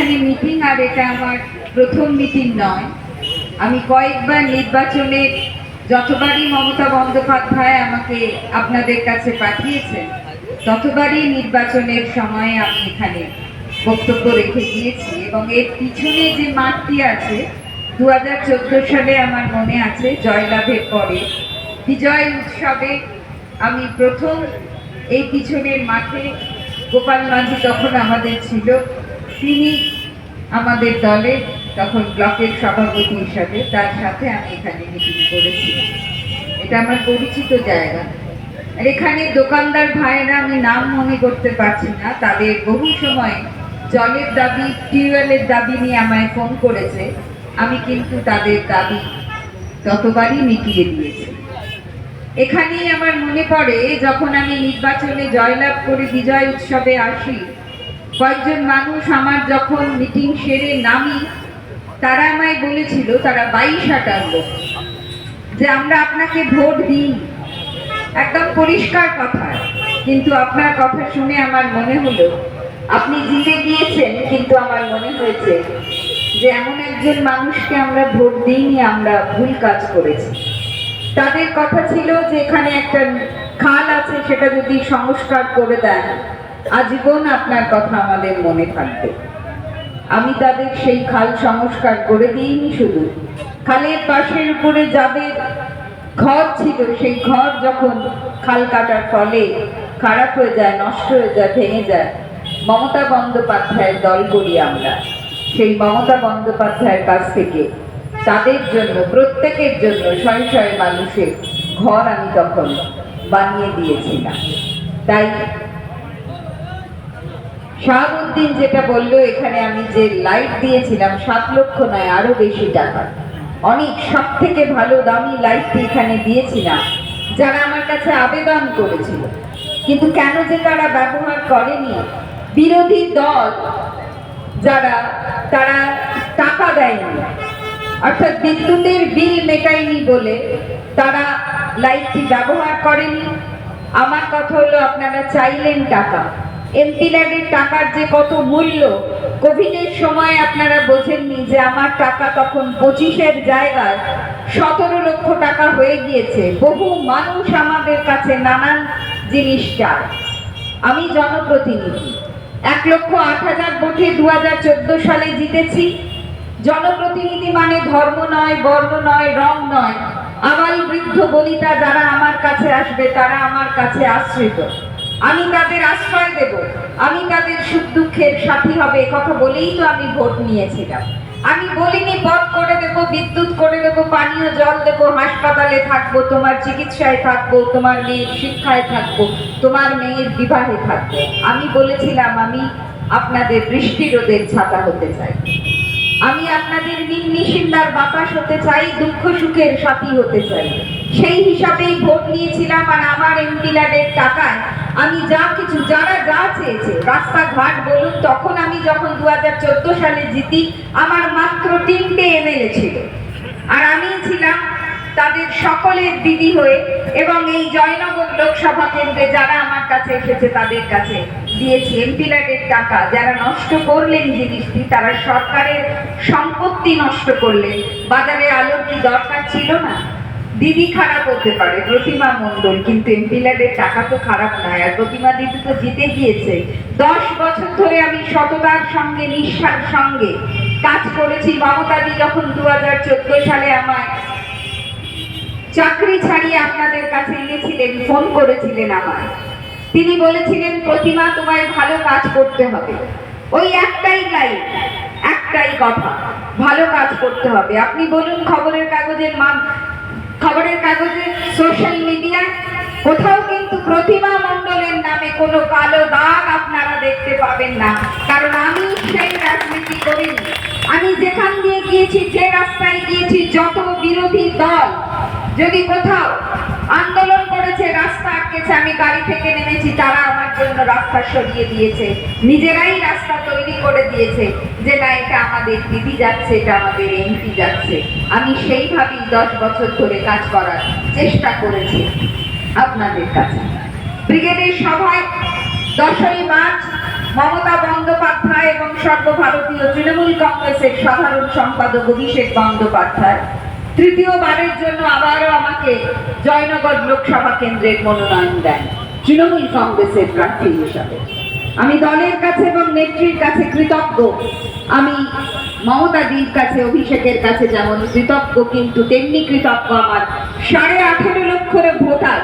এখানে মিটিং আর এটা আমার প্রথম মিটিং নয়। আমি কয়েকবার নির্বাচনে যতবারই মমতা বন্দ্যোপাধ্যায় আমাকে আপনাদের কাছে পাঠিয়েছেন, ততবারই নির্বাচনের সময় আমি এখানে বক্তব্য রেখে গিয়েছি এবং এর পিছনে যে মাঠটি আছে দু হাজার চোদ্দ সালে আমার মনে আছে জয়লাভের পরে, বিজয় উৎসবে আমি প্রথম এই পিছনের মাঠে গোপাল মাঝি তখন আমাদের ছিল। তিনি আমাদের দলে তখন ব্লকের সভাপতি হিসাবে তার সাথে আমি এখানে মিটিং করেছিলাম। এটা আমার পরিচিত জায়গা। আর এখানে দোকানদার ভাইয়েরা আমি নাম মনে করতে পারছি না, তাদের বহু সময় জলের দাবি, টিউবওয়েলের দাবি নিয়ে আমায় ফোন করেছে। আমি কিন্তু তাদের দাবি ততবারই মিটিয়ে দিয়েছি। এখানেই আমার মনে পড়ে, যখন আমি নির্বাচনে জয়লাভ করে বিজয় উৎসবে আসি কয়েকজন মানুষ আমার যখন মিটিং সেরে নামি, তারা আমায় বলেছিল, তারা বাইশ হাটার লোক যে আমরা আপনাকে ভোট দিই। একদম পরিষ্কার কথা, কিন্তু আপনার কথা শুনে আমার মনে হলো, আপনি জিতে গিয়েছেন, কিন্তু আমার মনে হয়েছে যে এমন একজন মানুষকে আমরা ভোট দিইনি, আমরা ভুল কাজ করেছি। তাদের কথা ছিল যে এখানে একটা খাল আছে, সেটা যদি সংস্কার করে দেন আজীবন আপনার কথা আমাদের মনে থাকবে। আমি তাদের সেই খাল সংস্কার করে দিইনি শুধু। খালের পাশের উপরে যাদের ঘর ছিল, সেই ঘর যখন খাল কাটার ফলে খারাপ হয়ে যায়, নষ্ট হয়ে যায়, ভেঙে যায়, মমতা বন্দ্যোপাধ্যায়ের দল করি আমরা। সেই মমতা বন্দ্যোপাধ্যায়ের কাছ থেকে তাদের জন্য, প্রত্যেকের জন্য শয়ে শয়ে মানুষের ঘর আমি তখন বানিয়ে দিয়েছিলাম। তাই শাহাবুদ্দিন যেটা বলল, এখানে আমি যে লাইট দিয়েছিলাম, সাত লক্ষ নয়, আরও বেশি টাকা। অনেক সব থেকে ভালো দামি লাইটটি এখানে দিয়েছিলাম, যারা আমার কাছে আবেদন করেছিল। কিন্তু কেন যে তারা ব্যবহার করেনি? বিরোধী দল যারা, তারা টাকা দেয়নি। অর্থাৎ বিদ্যুতের বিল মেটায়নি বলে তারা লাইটটি ব্যবহার করেনি। আমার কথা হলো, আপনারা চাইলেন টাকা। এমপি ল্যাডের টাকার যে কত মূল্য, কোভিডের সময় আপনারা বোঝেননি যে আমার টাকা তখন পঁচিশের জায়গায় সতেরো লক্ষ টাকা হয়ে গিয়েছে। বহু মানুষ আমাদের কাছে নানান জিনিস চায়। আমি জনপ্রতিনিধি। এক লক্ষ আট হাজার ভোটে দু হাজার চোদ্দ সালে জিতেছি। জনপ্রতিনিধি মানে ধর্ম নয়, বর্ণ নয়, রং নয়। আবাল বৃদ্ধ বলিতা যারা আমার কাছে আসবে, তারা আমার কাছে আশ্রিত। আমি তাদের আশ্রয় দেব। আমি তাদের সুখ দুঃখের সাথী হবে কথা বলেই তো আমি ভোট নিয়েছিলাম। আমি বলিনি, পথ করে দেব, বিদ্যুৎ করে দেব, পানীয় জল দেব, হাসপাতালে থাকব, তোমার চিকিৎসায় থাকব, তোমার মেয়ের শিক্ষায় থাকব, তোমার মেয়ের বিবাহে থাকব। আমি বলেছিলাম, আমি আপনাদের বৃষ্টি রোদের ছাতা হতে চাই। আমি আপনাদের নির্নিশিন্দার বাতাস হতে চাই, দুঃখ সুখের সাথী হতে চাই। সেই হিসাবেই ভোট নিয়েছিলাম, আর আমার এমপিলারের টাকায় আমি যা কিছু, যারা যা চেয়েছে, রাস্তাঘাট বলুন, তখন আমি যখন দু হাজার চোদ্দ সালে জিতি, আমার মাত্র তিনটে এমএলএ ছিল। আর আমি ছিলাম তাদের সকলের দিদি হয়ে, এবং এই জয়নগর লোকসভা কেন্দ্রে যারা আমার কাছে এসেছে, তাদের কাছে দিয়েছি এমপিলারের টাকা। যারা নষ্ট করলেন জিনিসটি, তারা সরকারের সম্পত্তি নষ্ট করলেন। বাজারে আলোর কি দরকার ছিল না? দিদি খারাপ হতে পারে, প্রতিমা মণ্ডল, কিন্তু এমপিলারের টাকা তো খারাপ নয়, আর প্রতিমা দিদি তো জিতে গিয়েছে। দশ বছর ধরে আমি সততার সঙ্গে, নিষ্ঠার সঙ্গে কাজ করেছি। মমতাদি যখন দু সালে আমায় চাকরি ছাড়িয়ে আপনাদের কাছে এনেছিলেন, ফোন করেছিলেন আমায়। তিনি বলেছিলেন, প্রতিমা, তোমায় ভালো কাজ করতে হবে। ওই একটাই লাইন একটাই কথা, ভালো কাজ করতে হবে। আপনি বলুন খবরের কাগজের মান খবরের কাগজে সোশ্যাল মিডিয়ায় কোথাও কিন্তু প্রতিমা মণ্ডলের নামে কোনো কালো দাগ আপনারা দেখতে পাবেন না। কারণ আমি সেই রাজনীতি করিনি। আমি যেখান দিয়ে গিয়েছি যে রাস্তায় গিয়েছি যত বিরোধী দল। যদি কোথাও আন্দোলন করেছে, রাস্তা আটকেছে, আমি গাড়ি থেকে নেমেছি, তারা আমার জন্য রাস্তা সরিয়ে দিয়েছে। নিজেরাই রাস্তা তৈরি করে দিয়েছে যে না, এটা আমাদের দিদি যাচ্ছে, এটা আমাদের এমপি যাচ্ছে। আমি সেইভাবেই দশ বছর ধরে কাজ করার চেষ্টা করেছি আপনাদের কাছে। ব্রিগেডের সভায় দশই মার্চ মমতা বন্দ্যোপাধ্যায় এবং সর্বভারতীয় তৃণমূল কংগ্রেসের সাধারণ সম্পাদক অভিষেক বন্দ্যোপাধ্যায়। তৃতীয়বারের জন্য আবারও আমাকে জয়নগর লোকসভা কেন্দ্রের মনোনয়ন দেন, তৃণমূল কংগ্রেসের প্রার্থী হিসাবে। আমি দলের কাছে এবং নেত্রীর কাছে কৃতজ্ঞ। আমি মমতা দির কাছে, অভিষেকের কাছে যেমন কৃতজ্ঞ, কিন্তু তেমনি কৃতজ্ঞ আমার সাড়ে আঠেরো লক্ষের ভোটার,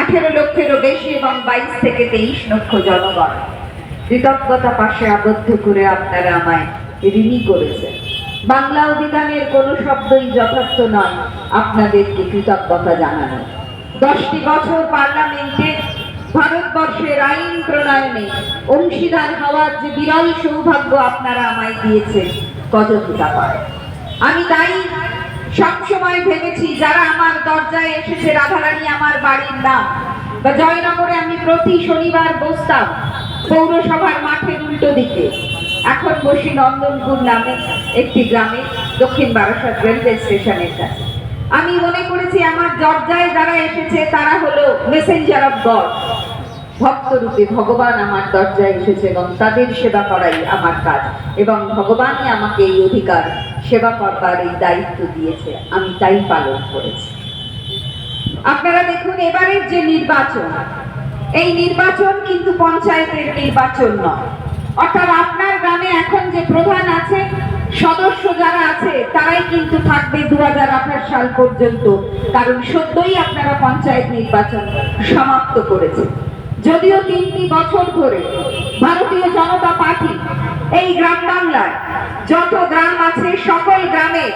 আঠেরো লক্ষেরও বেশি এবং বাইশ থেকে তেইশ লক্ষ জনগণ। কৃতজ্ঞতা পাশে আবদ্ধ করে আপনারা আমায় ঋণী করেছেন। বাংলা অভিধানের কোনো শব্দই যথার্থ নয়, আপনাদেরকে কৃতজ্ঞতা জানানো। দশটি বছর পার্লামেন্টে ভারতবর্ষের আইন প্রণয়নে অংশীদার হওয়ার যে বিরল সৌভাগ্য আপনারা আমায় দিয়েছেন কতটা পায়? আমি তাই সবসময় ভেবেছি, যারা আমার দরজায় এসেছে, রাধারানী আমার বাড়ির নাম বা জয়নগরে আমি প্রতি শনিবার বসতাম পৌরসভার মাঠের উল্টো দিকে। এখন বসি নন্দনপুর নামে একটি গ্রামে, দক্ষিণ বারাসাত রেলওয়ে স্টেশনের কাছে। আমি মনে করেছি আমার দরজায় যারা এসেছে তারা হলো মেসেঞ্জার অফ গড ভক্তরূপে ভগবান আমার দরজায় এসেছে এবং তাদের সেবা করাই আমার কাজ। এবং ভগবানই আমাকে এই অধিকার, সেবা করবার এই দায়িত্ব দিয়েছে। আমি তাই পালন করেছি। আপনারা দেখুন, এবারের যে নির্বাচন, এই নির্বাচন কিন্তু পঞ্চায়েতের নির্বাচন নয়। অর্থাৎ আপনার গ্রামে এখন যে প্রধান আছে, সদস্য যারা আছে, তারাই কিন্তু থাকবে দু সাল পর্যন্ত, কারণ সদ্যই আপনারা পঞ্চায়েত নির্বাচন সমাপ্ত করেছেন। যদিও তিনটি বছর ধরে ভারতীয় জনতা পার্টি এই গ্রাম বাংলায়, যত গ্রাম আছে, সকল গ্রামে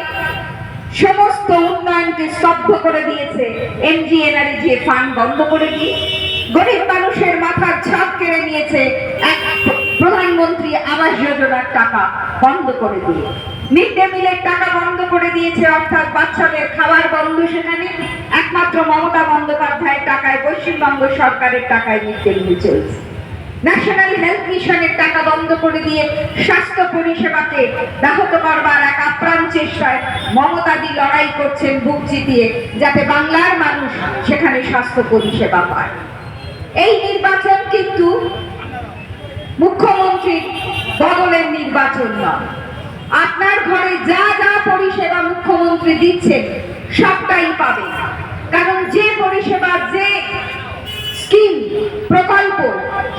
সমস্ত উন্নয়নকে স্তব্ধ করে দিয়েছে এমজিএনআরজি ফান্ড বন্ধ করে দিয়ে গরিব মানুষের মাথার ছাদ কেড়ে নিয়েছে এক প্রধানমন্ত্রী আবাস যোজনার টাকা বন্ধ করে দিয়ে। মিড ডে মিলের টাকা বন্ধ করে দিয়েছে, অর্থাৎ বাচ্চাদের খাবার বন্ধ সেখানে। একমাত্র মমতা বন্দ্যোপাধ্যায়ের টাকায় পশ্চিমবঙ্গ সরকারের টাকায় মিড ডে মিল চলছে। ন্যাশনাল হেলথ মিশনের টাকা বন্ধ করে দিয়ে স্বাস্থ্য পরিষেবাকে ব্যাহত করবার এক আপ্রাণ চেষ্টায় মমতাদি লড়াই করছেন বুক চিতিয়ে, যাতে বাংলার মানুষ সেখানে স্বাস্থ্য পরিষেবা পায়। এই নির্বাচন কিন্তু মুখ্যমন্ত্রীর বদলের নির্বাচন নয়। আপনার ঘরে যা যা পরিষেবা মুখ্যমন্ত্রী দিচ্ছেন, সবটাই পাবে কারণ যে পরিষেবা যে স্কিম প্রকল্প।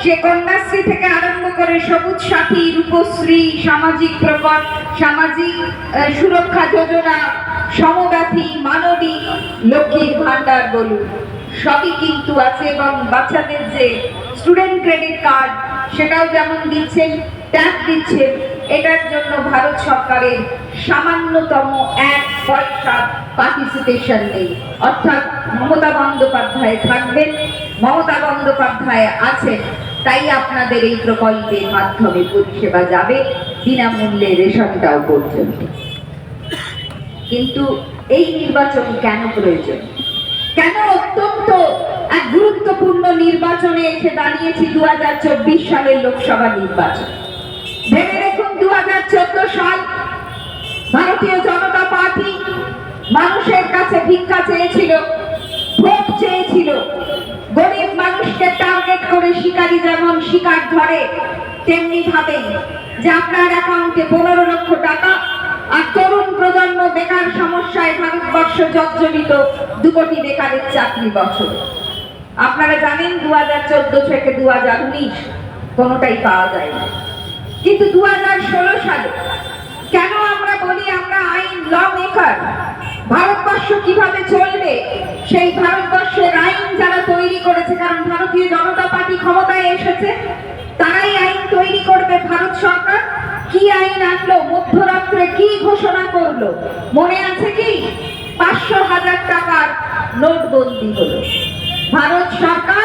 সে কন্যাশ্রী থেকে আরম্ভ করে সবুজ সাথী, রূপশ্রী, সামাজিক প্রকল্প, সামাজিক সুরক্ষা যোজনা সমব্যাথী মানবী লক্ষ্মীর ভান্ডার বলুন। সবই কিন্তু আছে এবং বাচ্চাদের যে স্টুডেন্ট ক্রেডিট কার্ড সেটাও যেমন দিচ্ছেন ট্যাক্স দিচ্ছেন এটার জন্য ভারত সরকারের সামান্যতম এক পয়সা পার্টিসিপেশন নেই। অর্থাৎ মমতা বন্দ্যোপাধ্যায় থাকবেন, মমতা বন্দ্যোপাধ্যায় আছেন, তাই আপনাদের এই প্রকল্পের মাধ্যমে পরিষেবা যাবে, বিনামূল্যে রেশনটাও পর্যন্ত কিন্তু এই নির্বাচন কেন প্রয়োজন? কেন অত্যন্ত এক গুরুত্বপূর্ণ নির্বাচনে এসে দাঁড়িয়েছি দু হাজার চব্বিশ সালের লোকসভা নির্বাচন? ভেবে সাল ভারতীয় জনতা পার্টি মানুষের কাছে ভিক্ষা চেয়েছিল ভোট চেয়েছিল। গরিব মানুষকে টার্গেট করে শিকারী যেমন শিকার ধরে, তেমনি ভাবে যে আপনার অ্যাকাউন্টে পনেরো লক্ষ টাকা আর তরুণ প্রজন্ম বেকার সমস্যায় ভারতবর্ষ জর্জরিত দু কোটি বেকারের চাকরি বছর। আপনারা জানেন দু হাজার চোদ্দ থেকে দু হাজার উনিশ কোনোটাই পাওয়া যায় না কিন্তু দু হাজার ষোলো সালে কেন আমরা বলি আমরা আইন ল মেকার ভারতবর্ষ কীভাবে চলবে? সেই ভারতবর্ষের আইন যারা তৈরি করেছে, কারণ ভারতীয় জনতা পার্টি ক্ষমতায় এসেছে, তারাই আইন তৈরি করবে ভারত সরকার। কি আইন আনলো? মধ্যরাত্রে কি ঘোষণা করল? মনে আছে কি? পাঁচশো হাজার টাকার নোটবন্দি হলো। ভারত সরকার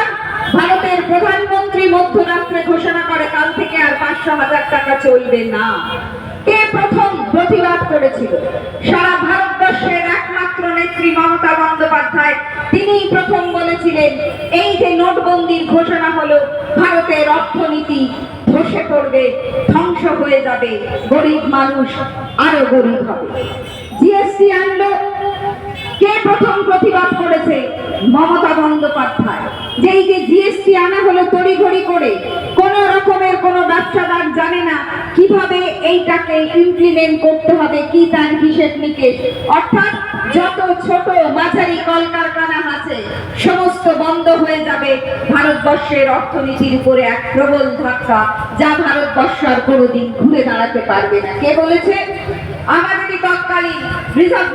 মধ্যরাত্রে ঘোষণা করে, কাল থেকে আর পাঁচশো হাজার টাকা চলবে না। কে প্রথম প্রতিবাদ করেছিল? সারা ভারতবর্ষের একমাত্র নেত্রী মমতা বন্দ্যোপাধ্যায়। তিনিই প্রথম বলেছিলেন, এই যে নোটবন্দির ঘোষণা হলো, ভারতের অর্থনীতি ধসে পড়বে, ধ্বংস হয়ে যাবে, গরিব মানুষ আরও গরিব হবে। জিএসটি আনলো কে প্রথম প্রতিবাদ করেছে? মমতা বন্দ্যোপাধ্যায়। যে এই যে জিএসটি আনা হলো তড়িঘড়ি করে, কোন রকমের কোনো ব্যবসাদার জানে না কীভাবে এইটাকে ইমপ্লিমেন্ট করতে হবে, কি তার হিসেব নিকেশ। অর্থাৎ যত ছোট মাঝারি কলকারখানা আছে, সমস্ত বন্ধ হয়ে যাবে ভারতবর্ষের অর্থনীতির উপরে এক প্রবল ধাক্কা যা ভারতবর্ষ আর কোনোদিন ঘুরে দাঁড়াতে পারবে না। কে বলেছে? আমাদেরই তৎকালীন রিজার্ভ